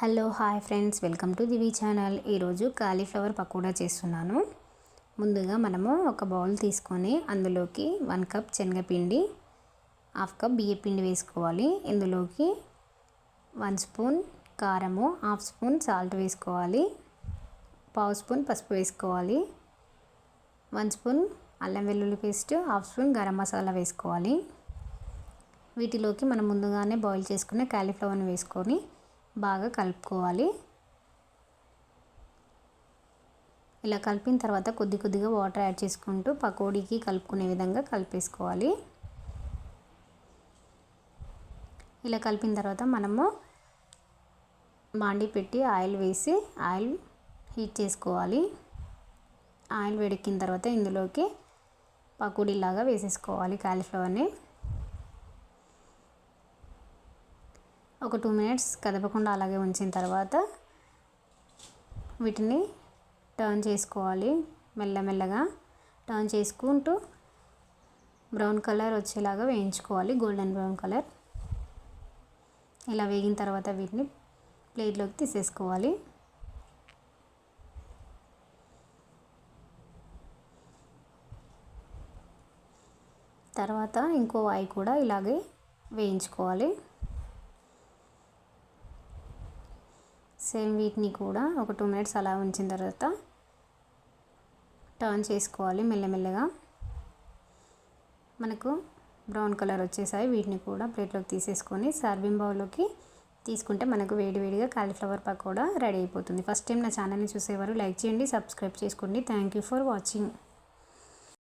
Hello hi friends. Welcome to Divi channel. ఈరోజు cauliflower pakoda చేస్తున్నాను. ముందుగా మనము ఒక బౌల్ తీసుకొని అందులోకి వన్ కప్ శనగపిండి హాఫ్ కప్ బియ్యపిండి వేసుకోవాలి. ఇందులోకి వన్ స్పూన్ కారము హాఫ్ స్పూన్ సాల్ట్ వేసుకోవాలి. పావు స్పూన్ పసుపు వేసుకోవాలి. వన్ స్పూన్ అల్లం వెల్లుల్లి paste half spoon garam masala వేసుకోవాలి. వీటిలోకి మనం ముందుగానే బాయిల్ చేసుకున్న కాలీఫ్లవర్ని వేసుకొని బాగా కలుపుకోవాలి. ఇలా కలిపిన తర్వాత కొద్ది కొద్దిగా వాటర్ యాడ్ చేసుకుంటూ పకోడీకి కలుపుకునే విధంగా కలిపేసుకోవాలి. ఇలా కలిపిన తర్వాత మనము మాండి పెట్టి ఆయిల్ వేసి ఆయిల్ హీట్ చేసుకోవాలి. ఆయిల్ వేడెక్కిన తర్వాత ఇందులోకి పకోడీలాగా వేసేసుకోవాలి కాలీఫ్లవర్ని. ఒక టూ మినిట్స్ కదపకుండా అలాగే ఉంచిన తర్వాత వీటిని టర్న్ చేసుకోవాలి మెల్లమెల్లగా. టర్న్ చేసుకుంటూ బ్రౌన్ కలర్ వచ్చేలాగా వేయించుకోవాలి గోల్డెన్ బ్రౌన్ కలర్. ఇలా వేగిన తర్వాత వీటిని ప్లేట్లోకి తీసేసుకోవాలి. తర్వాత ఇంకో వాయి కూడా ఇలాగే వేయించుకోవాలి. సేమ్ వీటిని కూడా ఒక టూ మినిట్స్ అలా ఉంచిన తర్వాత టర్న్ చేసుకోవాలి మెల్లమెల్లగా. మనకు బ్రౌన్ కలర్ వచ్చేసాయి. వీటిని కూడా ప్లేట్లోకి తీసేసుకొని సర్వింగ్ బౌల్లోకి తీసుకుంటే మనకు వేడివేడిగా కాలీఫ్లవర్ పకోడా రెడీ అయిపోతుంది. ఫస్ట్ టైం నా ఛానల్ని చూసేవారు లైక్ చేయండి సబ్స్క్రైబ్ చేసుకోండి. Thank you for watching.